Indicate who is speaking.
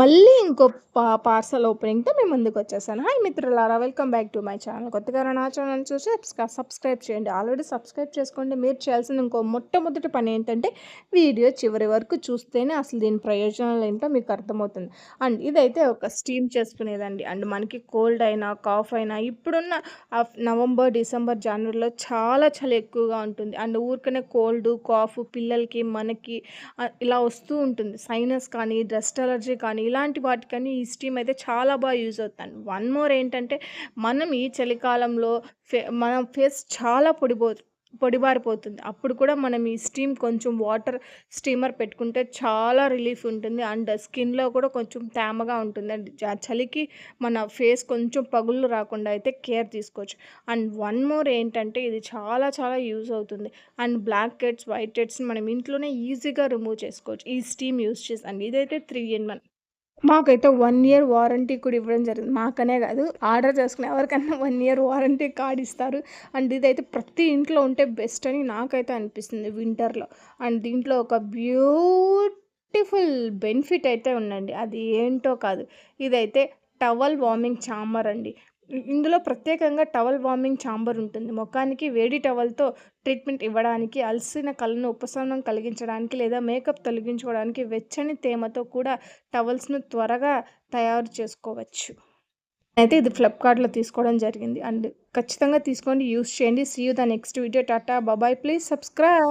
Speaker 1: మళ్ళీ ఇంకో పా పార్సల్ ఓపెనింగ్తో మేము ముందుకు వచ్చేసాను. హాయ్ మిత్రులారా welcome back to my channel. కొత్తగా నా ఛానల్ చూసి సబ్స్క్రైబ్ చేయండి. ఆల్రెడీ సబ్స్క్రైబ్ చేసుకోండి. మీరు చేయాల్సిన ఇంకో మొట్టమొదటి పని ఏంటంటే వీడియో చివరి వరకు చూస్తేనే అసలు దీని ప్రయోజనాలు ఏంటో మీకు అర్థమవుతుంది. అండ్ ఇదైతే ఒక స్టీమ్ చేసుకునేదండి. అండ్ మనకి కోల్డ్ అయినా కాఫ్ అయినా ఇప్పుడున్న నవంబర్ డిసెంబర్ జనవరిలో చాలా చలి ఎక్కువగా ఉంటుంది. అండ్ ఊరికనే కోల్డ్ కాఫ్ పిల్లలకి మనకి ఇలా వస్తూ ఉంటుంది. సైనస్ కానీ డస్ట్ అలర్జీ కానీ ఇలాంటి వాటికని ఈ స్టీమ్ అయితే చాలా బాగా యూజ్ అవుతుంది. వన్ మోర్ ఏంటంటే మనం ఈ చలికాలంలో ఫే మన ఫేస్ చాలా పొడిపో పొడిబారిపోతుంది. అప్పుడు కూడా మనం ఈ స్టీమ్ కొంచెం వాటర్ స్టీమర్ పెట్టుకుంటే చాలా రిలీఫ్ ఉంటుంది. అండ్ స్కిన్లో కూడా కొంచెం తేమగా ఉంటుంది. అండ్ చలికి మన ఫేస్ కొంచెం పగుళ్ళు రాకుండా అయితే కేర్ తీసుకోవచ్చు. అండ్ వన్ మోర్ ఏంటంటే ఇది చాలా చాలా యూజ్ అవుతుంది. And black heads white heads మనం ఇంట్లోనే ఈజీగా రిమూవ్ చేసుకోవచ్చు. ఈ స్టీమ్ యూజ్ చేసి అండ్ ఇదైతే త్రీ ఇన్ వన్. మాకైతే వన్ ఇయర్ వారంటీ కూడా ఇవ్వడం జరిగింది. మాకనే కాదు ఆర్డర్ చేసుకునే ఎవరికైనా వన్ ఇయర్ వారంటీ కార్డ్ ఇస్తారు. అండ్ ఇదైతే ప్రతి ఇంట్లో ఉంటే బెస్ట్ అని నాకైతే అనిపిస్తుంది వింటర్లో అండ్ దీంట్లో ఒక బ్యూటిఫుల్ బెనిఫిట్ అయితే ఉందండి. అది ఏంటో కాదు. ఇదైతే టవల్ వార్మింగ్ చాంబర్ అండి. ఇందులో ప్రత్యేకంగా టవల్ వార్మింగ్ ఛాంబర్ ఉంటుంది. ముఖానికి వేడి టవల్తో ట్రీట్మెంట్ ఇవ్వడానికి అలసిన కళ్ళను ఉపశమనం కలిగించడానికి లేదా మేకప్ తొలగించుకోవడానికి వెచ్చని తేమతో కూడా టవల్స్ను త్వరగా తయారు చేసుకోవచ్చు. అయితే ఇది ఫ్లిప్కార్ట్లో తీసుకోవడం జరిగింది. అండ్ ఖచ్చితంగా తీసుకోండి. యూస్ చేయండి. See you the next video. Tata. Bye bye please subscribe.